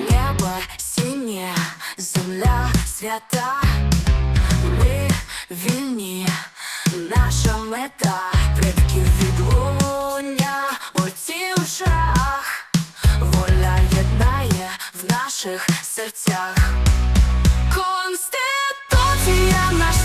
Небо синє, земля свята, ми вільні, наша мета, предки відлуння оці в шах, воля єднає в наших серцях. Конституція наша.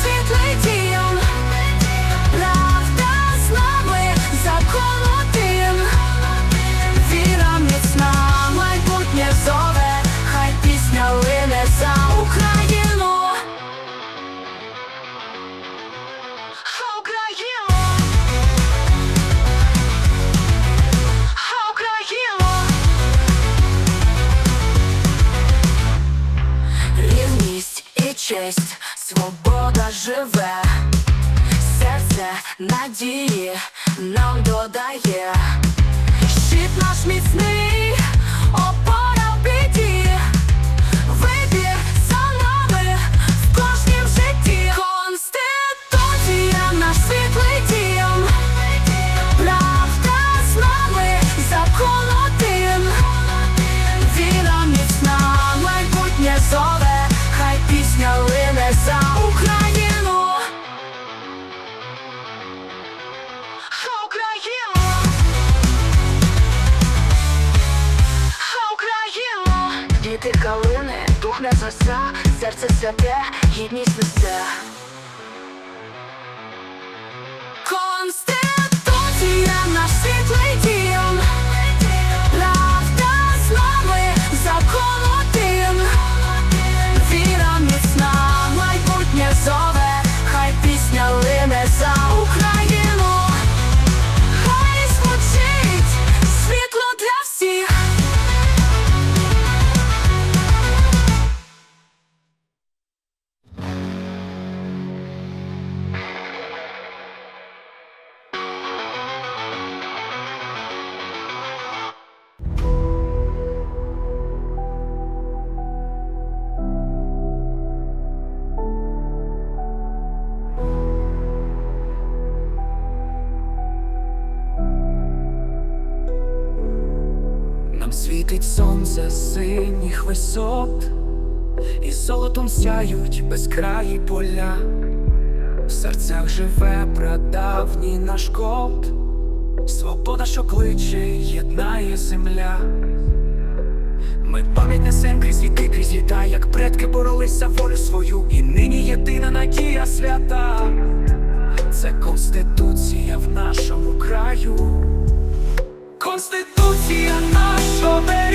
честь, свобода живе, серце надії нам додає, щит наш міцний опор. не зося, серце святе, гідність несе. Конституція наш світлий діє сонце синіх висот, і золотом сяють безкраї поля, в серцях живе прадавній наш код, свобода, що кличе, єднає земля. Ми пам'ять несем крізь віки, крізь літа, як предки боролися за волю свою, і нині єдина надія свята, це конституція в нашому краю. Конституція нашого.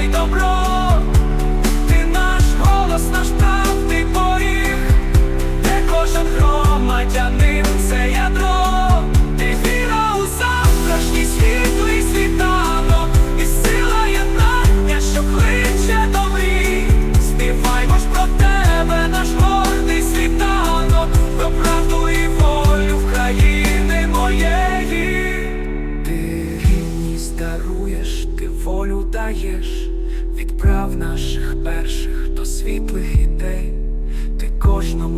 й добро.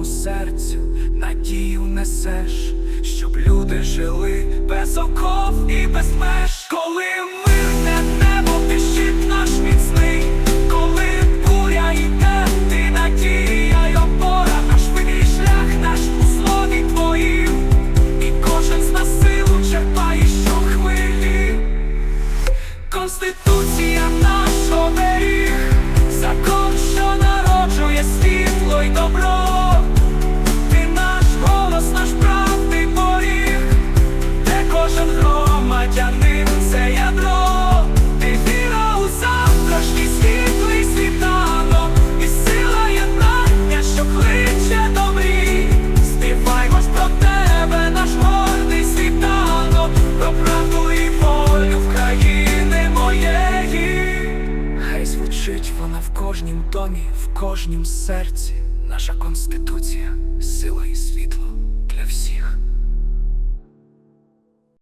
серця надію несеш, щоб люди жили без оков і без меж, коли ми. домі, в кожнім серці, наша конституція, сила і світло для всіх.